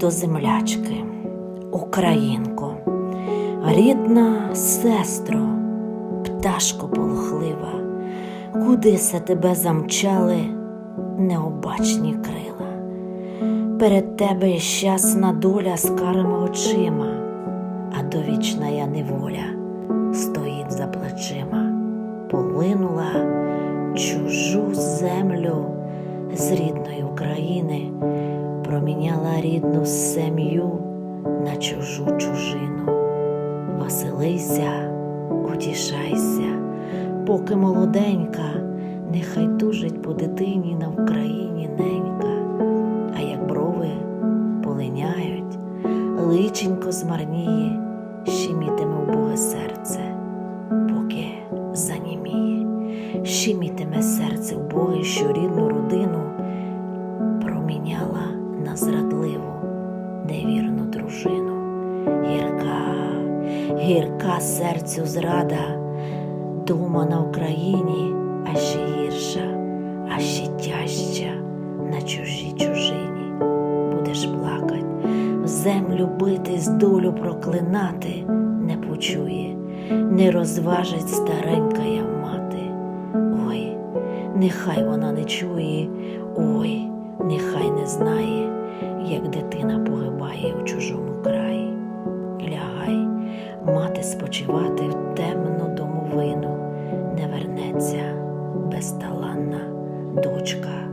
до землячки, Українко, рідна сестро, пташко полохлива, кудися тебе замчали необачні крила. Перед тебе щасна доля з карими очима, а довічна я неволя стоїть за плечима, полинула чужу землю з рідної України, проміняла рідну сім'ю на чужу чужину. Василися, утішайся, поки молоденька, нехай тужить по дитині на Вкраїні ненька, а як брови полиняють, личенько змарніє, щемітиме убоге серце, щемітиме серце убоге, що рідну родину проміняла на зрадливу, невірну дружину. Гірка, гірка серцю зрада, дома на Україні, а ще гірша, а ще тяжча на чужій чужині. Будеш плакать, в землю битись, долю проклинати не почує, не розважить. Ой, нехай вона не чує, ой, нехай не знає, як дитина погибає у чужому краї. Лягай, мати спочивати в темну домовину, не вернеться безталанна дочка.